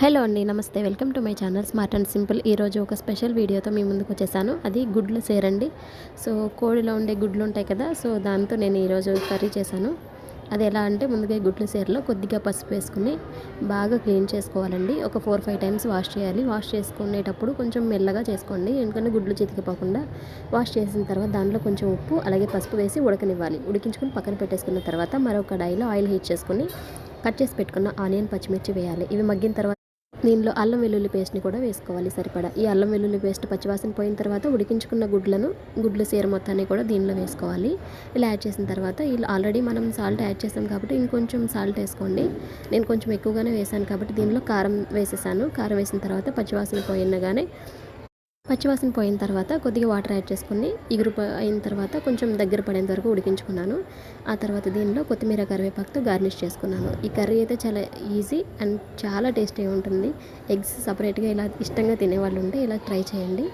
Hello అండి namaste. Welcome to my channel smart and simple. ఈరోజు ఒక స్పెషల్ వీడియోతో మీ ముందుకు వచ్చేసాను. అది గుడ్లు సేరండి. సో కోడిలో ఉండే గుడ్లు ఉంటాయి కదా సో దాంతో నేను ఈరోజు కర్రీ చేశాను. అది ఎలా అంటే ముందుగా గుడ్లు సేరలో కొద్దిగా పసుపు వేసుకుని బాగా క్లీన్ చేసుకోవాలండి. ఒక ఫోర్ ఫైవ్ టైమ్స్ వాష్ చేయాలి. వాష్ చేసుకునేటప్పుడు కొంచెం మెల్లగా చేసుకోండి. ఎందుకంటే గుడ్లు చితికిపోకుండా వాష్ చేసిన తర్వాత దాంట్లో కొంచెం ఉప్పు అలాగే పసుపు వేసి ఉడకనివ్వాలి. ఉడికించుకొని పక్కన పెట్టేసుకున్న తర్వాత మరో కడాయిలో ఆయిల్ హీట్ చేసుకుని కట్ చేసి పెట్టుకున్న ఆనియన్ పచ్చిమిర్చి వేయాలి. ఇవి మగ్గిన తర్వాత దీనిలో అల్లం వెల్లుల్లి పేస్ట్ని కూడా వేసుకోవాలి సరిపడా. ఈ అల్లం వెల్లుల్లి పేస్ట్ పచ్చివాసన పోయిన తర్వాత ఉడికించుకున్న గుడ్లను గుడ్ల సీర మొత్తాన్ని కూడా దీనిలో వేసుకోవాలి. ఇలా యాడ్ చేసిన తర్వాత ఇలా ఆల్రెడీ మనం సాల్ట్ యాడ్ చేసాం కాబట్టి ఇంకొంచెం సాల్ట్ వేసుకోండి. నేను కొంచెం ఎక్కువగానే వేసాను కాబట్టి దీనిలో కారం వేసేసాను. కారం వేసిన తర్వాత పచ్చివాసన పోయినగానే పచ్చివాసన పోయిన తర్వాత కొద్దిగా వాటర్ యాడ్ చేసుకుని ఇగురు అయిన తర్వాత కొంచెం దగ్గర పడేంత వరకు ఉడికించుకున్నాను. ఆ తర్వాత దీనిలో కొత్తిమీర కరివేపాకుతో గార్నిష్ చేసుకున్నాను. ఈ కర్రీ అయితే చాలా ఈజీ అండ్ చాలా టేస్టీగా ఉంటుంది. ఎగ్స్ సపరేట్గా ఇలా ఇష్టంగా తినేవాళ్ళు ఉంటే ఇలా ట్రై చేయండి.